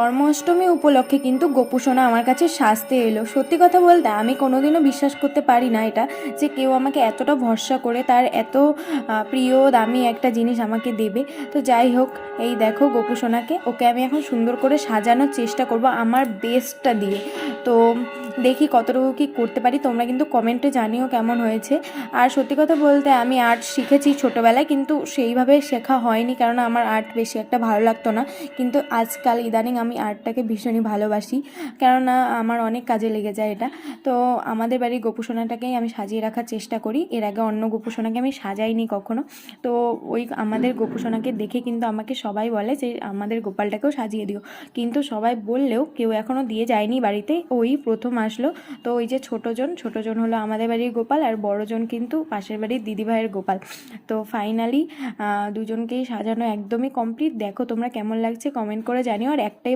জন্মাষ্টমী উপলক্ষে কিন্তু গোপুসোনা আমার কাছে সাজতে এলো। সত্যি কথা বলতে, আমি কোনোদিনও বিশ্বাস করতে পারি না এটা, যে কেউ আমাকে এতটা ভরসা করে তার এত প্রিয়, দামি একটা জিনিস আমাকে দেবে। তো যাই হোক, এই দেখো গোপুসোনাকে ওকে আমি এখন সুন্দর করে সাজানোর চেষ্টা করব আমার বেস্টটা দিয়ে। তো দেখি কতটুকু কি করতে পারি। তোমরা কিন্তু কমেন্টে জানিও কেমন হয়েছে। আর সত্যি কথা বলতে আমি আর্ট শিখেছি ছোটোবেলায়, কিন্তু সেইভাবে শেখা হয়নি, কারণ আমার আর্ট বেশি একটা ভালো লাগতো না। কিন্তু আজকাল ইদানিং আমি আর্টটাকে ভীষণই ভালোবাসি, কেননা আমার অনেক কাজে লেগে যায় এটা। তো আমাদের বাড়ির গোপুসোনাটাকেই আমি সাজিয়ে রাখার চেষ্টা করি। এর আগে অন্য গোপুসোনাকে আমি সাজাইনি কখনো। তো ওই আমাদের গোপুসোনাকে দেখে কিন্তু আমাকে সবাই বলে যে, আমাদের গোপালটাকেও সাজিয়ে দিও। কিন্তু সবাই বললেও কেউ এখনও দিয়ে যায়নি বাড়িতে। ওই প্রথম আসলো। তো ওই যে ছোটোজন ছোটোজন হলো আমাদের বাড়ির গোপাল আর বড়জন কিন্তু পাশের বাড়ির দিদিভাইয়ের গোপাল। তো ফাইনালি দুজনকেই সাজানো একদমই কমপ্লিট দেখো তোমরা কেমন লাগছে কমেন্ট করে জানিও। আর একটাই